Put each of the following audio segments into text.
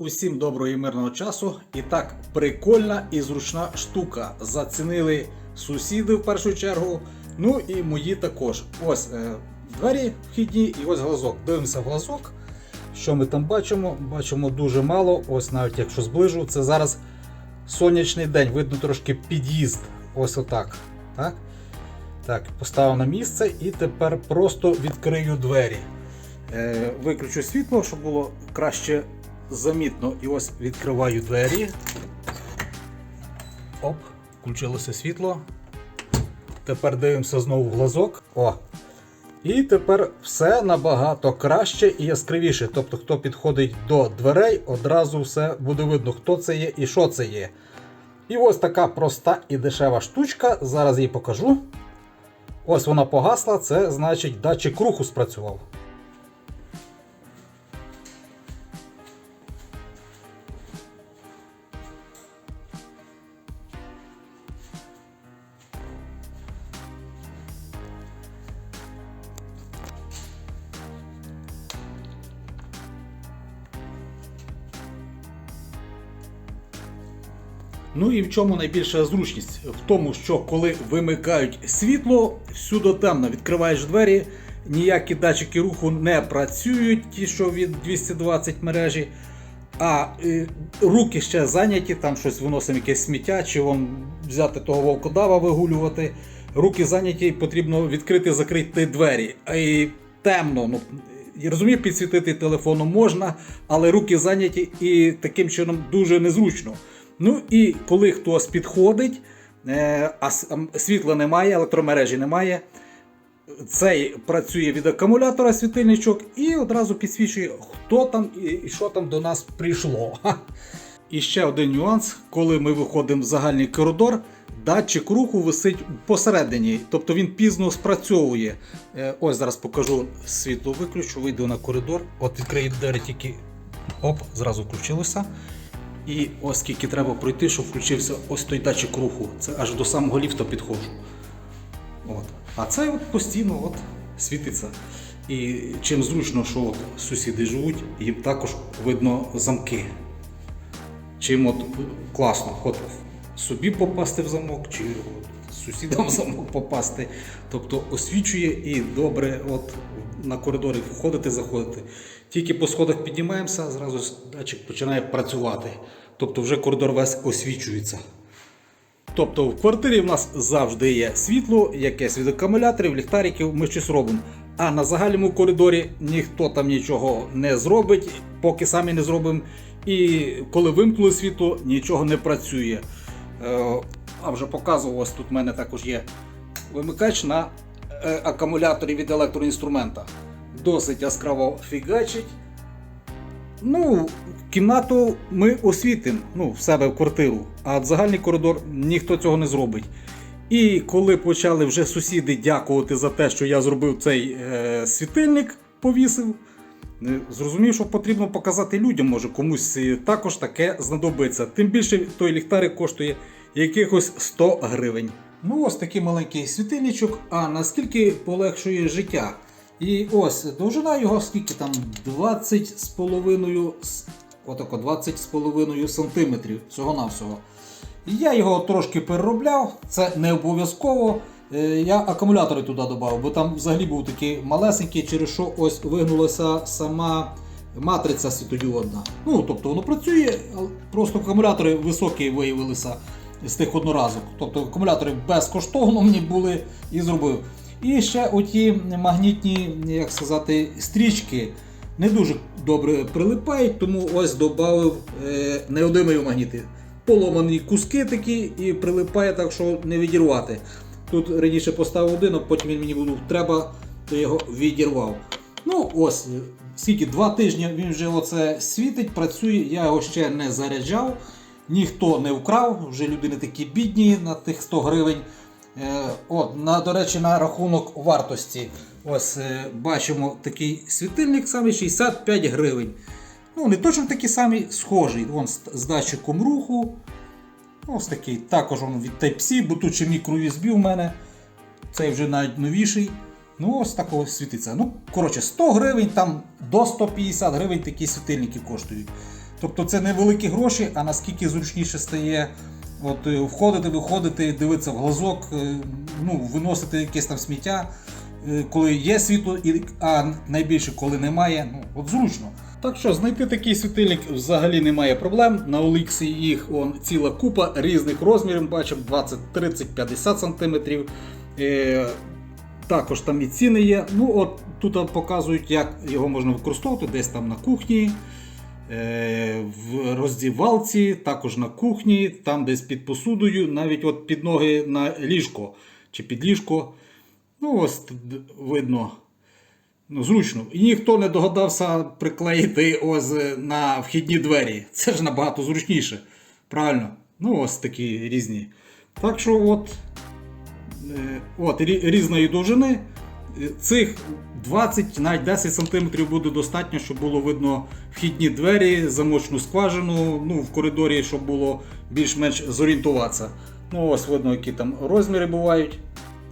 Усім доброго і мирного часу. І так, прикольна і зручна штука. Зацінили сусіди в першу чергу. Ну і мої також. Ось е, двері вхідні і ось глазок. Дивимося в глазок. Що ми там бачимо? Бачимо дуже мало. Ось навіть якщо зближу, це зараз сонячний день. Видно трошки під'їзд. Ось отак. Так? Так, поставив на місце і тепер просто відкрию двері. Е, виключу світло, щоб було краще замітно. І ось відкриваю двері. Оп, включилося світло. Тепер дивимося знову в глазок. О. І тепер все набагато краще і яскравіше. Тобто, хто підходить до дверей, одразу все буде видно, хто це є і що це є. І ось така проста і дешева штучка. Зараз її покажу. Ось вона погасла, це значить датчик руху спрацював. Ну і в чому найбільша зручність? В тому, що коли вимикають світло, всюди темно, відкриваєш двері, ніякі датчики руху не працюють, ті, що від 220 мережі. А е, руки ще зайняті, там щось виносимо якесь сміття, чи вон взяти того вовкодава вигулювати. Руки зайняті, потрібно відкрити, закрити двері. І темно. Ну, я розумію, підсвітити телефоном можна, але руки зайняті і таким чином дуже незручно. Ну і коли хтось підходить, е, а світла немає, електромережі немає, цей працює від акумулятора світильничок і одразу підсвічує, хто там і що там до нас прийшло. І ще один нюанс, коли ми виходимо в загальний коридор, датчик руху висить посередині, тобто він пізно спрацьовує. Е, Ось зараз покажу світло виключу, вийду на коридор, от відкрию двері тільки оп, зразу включилося. І ось скільки треба пройти, щоб включився ось той датчик руху. Це аж до самого ліфта підходжу. От. А це от постійно от світиться. І чим зручно, що от сусіди живуть, їм також видно замки. Чим от класно, от собі попасти в замок, чи от сусідам в замок попасти. Тобто освічує і добре от на коридорі входити, заходити. Тільки по сходах піднімаємося, зразу датчик починає працювати. Тобто вже коридор весь освічується. Тобто в квартирі в нас завжди є світло, якесь від акумуляторів, ліхтариків, ми щось робимо. А на загальному коридорі ніхто там нічого не зробить, поки самі не зробимо. І коли вимкнули світло, нічого не працює. Е, А вже показував, ось тут в мене також є вимикач на е, акумуляторі від електроінструмента. Досить яскраво фігачить. Ну, кімнату ми освітимо ну, в себе в квартиру, а загальний коридор ніхто цього не зробить. І коли почали вже сусіди дякувати за те, що я зробив цей е, світильник, повісив, е, зрозумів, що потрібно показати людям, може комусь також таке знадобиться. Тим більше той ліхтарик коштує якихось 100 гривень. Ну, ось такий маленький світильничок, а наскільки полегшує життя. І ось довжина його скільки там 20 з половиною, отако 20 з половиною сантиметрів всього-навсього. Я його трошки переробляв, це не обов'язково. Е, Я акумулятори туди додав, бо там взагалі був такий малесенький, через що ось вигнулася сама матриця світодіодна. Ну, тобто воно працює, просто акумулятори високі виявилися з тих одноразок. Тобто акумулятори безкоштовно мені були і зробив. І ще оті магнітні, як сказати, стрічки не дуже добре прилипають, тому ось додав е, неодимові магніти. Поломані куски такі і прилипає так, що не відірвати. Тут раніше поставив один, а потім він мені був треба, то його відірвав. Ну ось, скільки два тижні він вже оце світить, працює, я його ще не заряджав, ніхто не вкрав, вже люди не такі бідні на тих 100 гривень. Е, От, на, до речі, на рахунок вартості. Ось е, бачимо такий світильник саме 65 гривень. Ну, не точно такі самі, схожий. Вон з, датчиком руху. Ось такий. Також він від Type-C, бо тут ще мікро USB в мене. Цей вже навіть новіший. Ну, ось такого світиться. Ну, коротше, 100 гривень там до 150 гривень такі світильники коштують. Тобто це не великі гроші, а наскільки зручніше стає от, е, входити, виходити, дивитися в глазок, е, ну, виносити якесь там сміття, е, коли є світло, а найбільше коли немає, ну, от зручно. Так що знайти такий світильник взагалі немає проблем. На Оліксі їх он, ціла купа різних розмірів, бачимо 20, 30, 50 см. Е, також там і ціни є. Ну, от тут показують, як його можна використовувати десь там на кухні, в роздівалці, також на кухні, там десь під посудою, навіть от під ноги на ліжко чи під ліжко. Ну, ось видно. Ну, зручно. І ніхто не догадався приклеїти ось на вхідні двері. Це ж набагато зручніше. Правильно? Ну, ось такі різні. Так що, от, е, от різної довжини. Е, Цих 20, навіть 10 см буде достатньо, щоб було видно вхідні двері, замочну скважину, ну, в коридорі, щоб було більш-менш зорієнтуватися. Ну, ось видно, які там розміри бувають.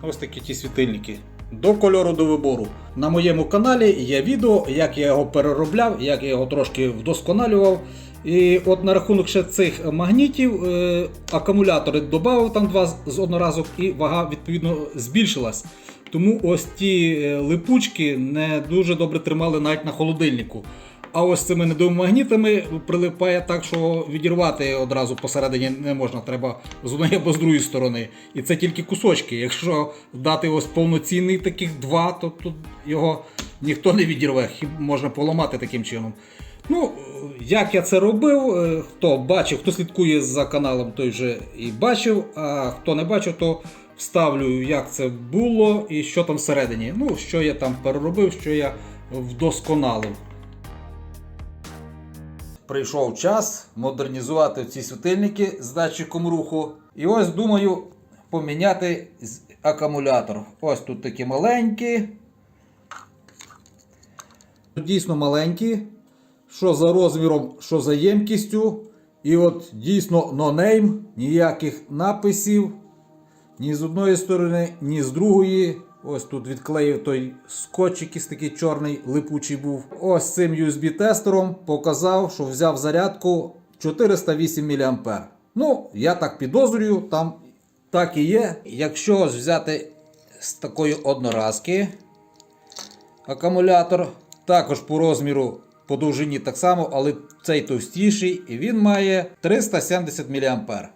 Ось такі ті світильники. До кольору до вибору. На моєму каналі є відео, як я його переробляв, як я його трошки вдосконалював. І от на рахунок ще цих магнітів, е, акумулятори додав там два з одноразок, і вага відповідно збільшилась. Тому ось ті е, липучки не дуже добре тримали навіть на холодильнику. А ось цими недомагнітами прилипає так, що відірвати одразу посередині не можна, треба з одної або з другої сторони. І це тільки кусочки. Якщо дати ось повноцінний таких два, то тут його ніхто не відірве, можна поламати таким чином. Ну, як я це робив, е, хто бачив, хто слідкує за каналом, той вже і бачив, а хто не бачив, то вставлю, як це було і що там всередині. Ну, що я там переробив, що я вдосконалив. Прийшов час модернізувати ці світильники з датчиком руху. І ось думаю поміняти акумулятор. Ось тут такі маленькі. Дійсно маленькі. Що за розміром, що за ємкістю. І от дійсно name, ніяких написів. Ні з одної сторони, ні з другої. Ось тут відклеїв той скотч, якийсь такий чорний, липучий був. Ось цим USB-тестером показав, що взяв зарядку 408 мА. Ну, я так підозрюю, там так і є. Якщо ось взяти з такої одноразки акумулятор, також по розміру, по довжині так само, але цей товстіший, і він має 370 мА.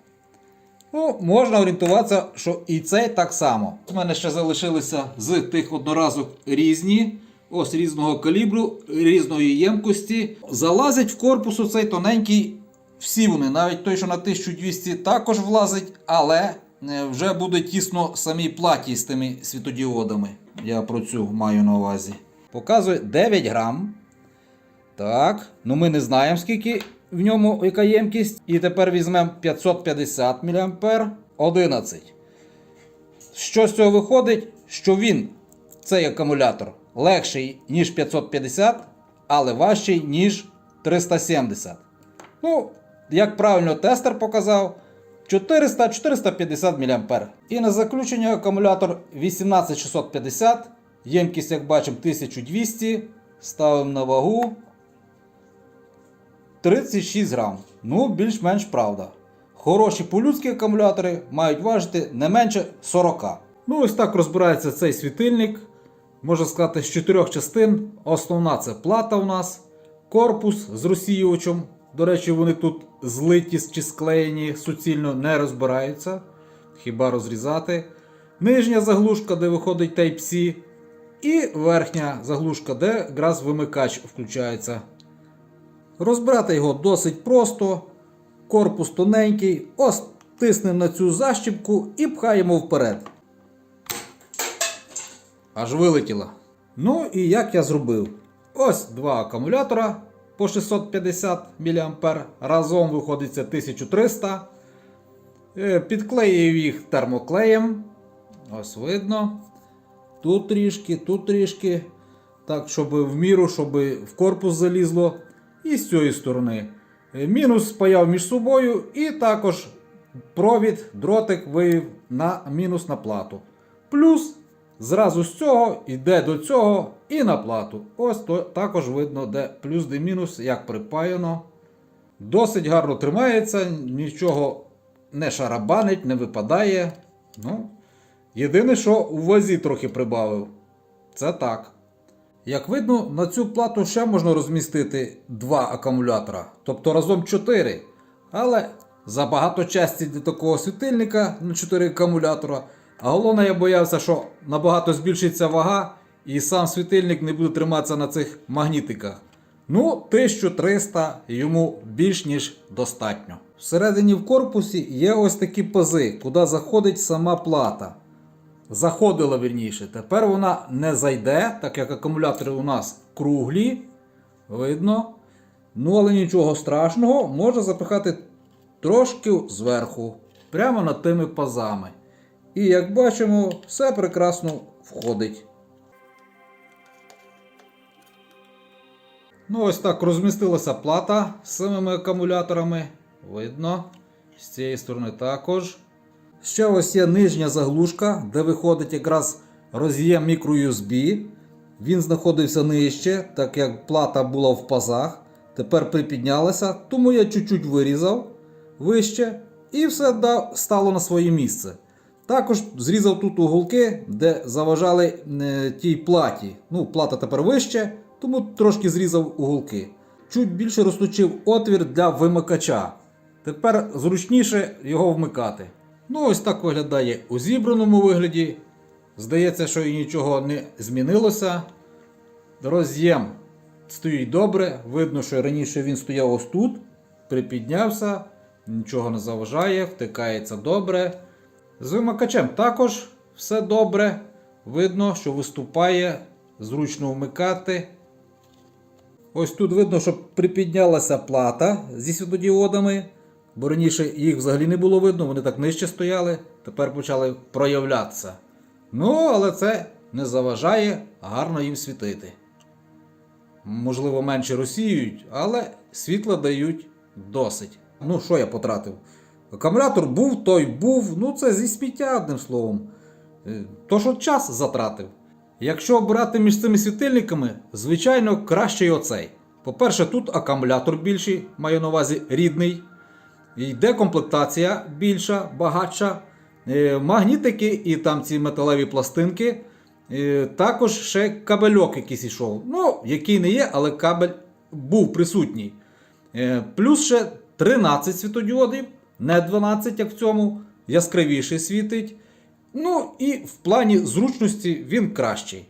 Ну, можна орієнтуватися, що і цей так само. У мене ще залишилися з тих одноразок різні, ось різного калібру, різної ємкості. Залазять в корпус оцей тоненький. Всі вони, навіть той, що на 1200 також влазить, але е, вже буде тісно самій платі з тими світодіодами. Я про цю маю на увазі. Показує 9 грам. Так, ну ми не знаємо, скільки в ньому яка ємкість. І тепер візьмемо 550 мА 11. Що з цього виходить? Що він, цей акумулятор, легший, ніж 550, але важчий, ніж 370. Ну, як правильно тестер показав, 400-450 мА. І на заключення акумулятор 18650, ємкість, як бачимо, 1200. Ставимо на вагу. 36 грам. Ну, більш-менш правда. Хороші по-людські акумулятори мають важити не менше 40. Ну, ось так розбирається цей світильник. Можна сказати, з чотирьох частин. Основна це плата у нас, корпус з розсіювачем. До речі, вони тут злиті чи склеєні, суцільно не розбираються. Хіба розрізати. Нижня заглушка, де виходить Type-C. І верхня заглушка, де якраз вимикач включається. Розбирати його досить просто. Корпус тоненький. Ось тиснемо на цю защіпку і пхаємо вперед. Аж вилетіло. Ну і як я зробив? Ось два акумулятора по 650 мА. Разом виходить 1300. Е, Підклеїв їх термоклеєм. Ось видно. Тут трішки, тут трішки. Так, щоб в міру, щоб в корпус залізло. І з цієї сторони. Е, Мінус спаяв між собою, і також провід, дротик вивів на мінус на плату. Плюс зразу з цього йде до цього і на плату. Ось то також видно, де плюс, де мінус, як припаяно. Досить гарно тримається, нічого не шарабанить, не випадає. Ну, єдине, що у вазі трохи прибавив. Це так. Як видно, на цю плату ще можна розмістити два акумулятора, тобто разом 4. Але забагато часті для такого світильника на 4 акумулятора. А головне, я боявся, що набагато збільшиться вага, і сам світильник не буде триматися на цих магнітиках. Ну, 1300 йому більш ніж достатньо. Всередині в корпусі є ось такі пази, куди заходить сама плата. Заходила вірніше. Тепер вона не зайде, так як акумулятори у нас круглі. Видно. Ну, але нічого страшного, можна запихати трошки зверху, прямо над тими пазами. І як бачимо, все прекрасно входить. Ну, ось так розмістилася плата з самими акумуляторами. Видно. З цієї сторони також. Ще ось є нижня заглушка, де виходить якраз роз'єм мікро-USB. Він знаходився нижче, так як плата була в пазах. Тепер припіднялася, тому я чуть-чуть вирізав вище і все стало на своє місце. Також зрізав тут уголки, де заважали е, тій платі. Ну, плата тепер вище, тому трошки зрізав уголки. Чуть більше розточив отвір для вимикача. Тепер зручніше його вмикати. Ну, ось так виглядає у зібраному вигляді. Здається, що і нічого не змінилося. Роз'єм стоїть добре. Видно, що раніше він стояв ось тут, припіднявся, нічого не заважає, втикається добре. З вимикачем також все добре. Видно, що виступає, зручно вмикати. Ось тут видно, що припіднялася плата зі світодіодами, бо раніше їх взагалі не було видно, вони так нижче стояли, тепер почали проявлятися. Ну, але це не заважає гарно їм світити. Можливо, менше розсіюють, але світла дають досить. Ну, що я потратив? Акумулятор був, той був, ну це зі сміття, одним словом. Е, То, що час затратив. Якщо обирати між цими світильниками, звичайно, краще оцей. По-перше, тут акумулятор більший, маю на увазі рідний. Йде комплектація більша, багатша. Е, Магнітики і там ці металеві пластинки. Е, Також ще кабельок якийсь ішов. Ну, який не є, але кабель був присутній. Е, Плюс ще 13 світодіодів, не 12, як в цьому, яскравіше світить. Ну і в плані зручності він кращий.